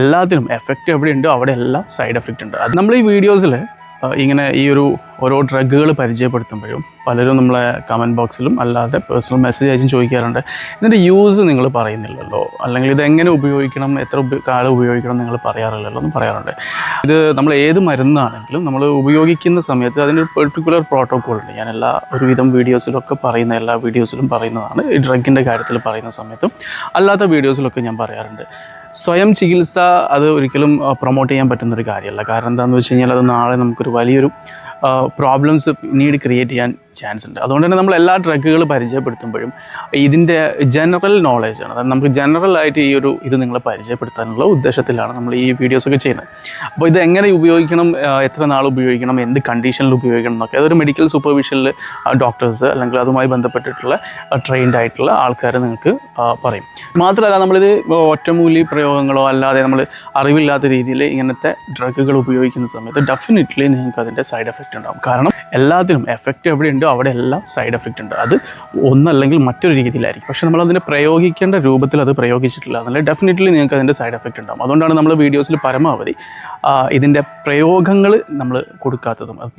എല്ലാത്തിനും എഫക്റ്റ് എവിടെയുണ്ടോ അവിടെ എല്ലാം സൈഡ് എഫക്റ്റ് ഉണ്ട്. നമ്മൾ ഈ വീഡിയോസിൽ ഇങ്ങനെ ഈ ഒരു ഓരോ ഡ്രഗുകൾ പരിചയപ്പെടുത്തുമ്പോഴും പലരും നമ്മളെ കമന്റ് ബോക്സിലും അല്ലാതെ പേഴ്സണൽ മെസ്സേജ് അയച്ചും ചോദിക്കാറുണ്ട്. ഇതിന്റെ യൂസ് നിങ്ങൾ പറയുന്നില്ലല്ലോ? അല്ലെങ്കിൽ ഇത് എങ്ങനെ ഉപയോഗിക്കണം? എത്ര കാലം ഉപയോഗിക്കണം നിങ്ങൾ പറയാറില്ലല്ലോ എന്ന് പറയാറുണ്ട്. ഇത് നമ്മൾ ഏത് മരുന്നാണെങ്കിലും നമ്മൾ ഉപയോഗിക്കുന്ന സമയത്ത് അതിന്റെ ഒരു പെർട്ടിക്കുലർ പ്രോട്ടോക്കോൾ ഉണ്ട്. ഞാൻ എല്ലാ ഒരുവിധം വീഡിയോസിലൊക്കെ പറയുന്ന എല്ലാ വീഡിയോസിലും പറയുന്നതാണ്. ഈ ഡ്രഗിന്റെ കാര്യത്തിൽ പറയുന്ന സമയത്തും അല്ലാത്ത വീഡിയോസിലൊക്കെ ഞാൻ പറയാറുണ്ട്. സ്വയം ചികിത്സ അത് ഒരിക്കലും പ്രൊമോട്ട് ചെയ്യാൻ പറ്റുന്ന ഒരു കാര്യമല്ല. കാരണം എന്താണെന്ന് വെച്ച് കഴിഞ്ഞാൽ അത് നാളെ നമുക്കൊരു വലിയൊരു പ്രോബ്ലംസ് പിന്നീട് ക്രിയേറ്റ് ചെയ്യാൻ ചാൻസ് ഉണ്ട് അതുകൊണ്ട് തന്നെ നമ്മൾ എല്ലാ ഡ്രഗുകൾ പരിചയപ്പെടുത്തുമ്പോഴും ഇതിന്റെ ജനറൽ നോളേജാണ് അതായത് നമുക്ക് ജനറൽ ആയിട്ട് ഈ ഒരു ഇത് നിങ്ങളെ പരിചയപ്പെടുത്താനുള്ള ഉദ്ദേശത്തിലാണ് നമ്മൾ ഈ വീഡിയോസ് ഒക്കെ ചെയ്യുന്നത്. അപ്പോൾ ഇത് എങ്ങനെ ഉപയോഗിക്കണം എത്ര നാൾ ഉപയോഗിക്കണം എന്ത് കണ്ടീഷനിൽ ഉപയോഗിക്കണം എന്നൊക്കെ. അതൊരു മെഡിക്കൽ സൂപ്പർവിഷനിൽ ഡോക്ടേഴ്സ് അല്ലെങ്കിൽ അതുമായി ബന്ധപ്പെട്ടിട്ടുള്ള ട്രെയിൻഡ് ആയിട്ടുള്ള ആൾക്കാർ നിങ്ങൾക്ക് പറയും. മാത്രമല്ല നമ്മളിത് ഒറ്റമൂലി പ്രയോഗങ്ങളോ അല്ലാതെ നമ്മൾ അറിവില്ലാത്ത രീതിയിൽ ഇങ്ങനത്തെ ഡ്രഗുകൾ ഉപയോഗിക്കുന്ന സമയത്ത് ഡെഫിനറ്റ്ലി നിങ്ങൾക്ക് അതിന്റെ സൈഡ് എഫക്റ്റ് ഉണ്ടാകും. കാരണം എല്ലാത്തിനും എഫക്റ്റ് എവിടെയുണ്ടോ അവിടെ എല്ലാം സൈഡ് എഫക്റ്റ് ഉണ്ട്. അത് ഒന്നല്ലെങ്കിൽ മറ്റൊരു രീതിയിലായിരിക്കും. പക്ഷേ നമ്മൾ അതിനെ പ്രയോഗിക്കേണ്ട രൂപത്തിൽ അത് പ്രയോഗിച്ചിട്ടില്ല. എന്നാൽ ഡെഫിനറ്റ്ലി നിങ്ങൾക്ക് അതിന്റെ സൈഡ് എഫക്റ്റ് ഉണ്ടാകും അതുകൊണ്ടാണ് നമ്മൾ വീഡിയോസിൽ പരമാവധി ഇതിന്റെ പ്രയോഗങ്ങൾ നമ്മൾ കൊടുക്കാത്തതും. അത്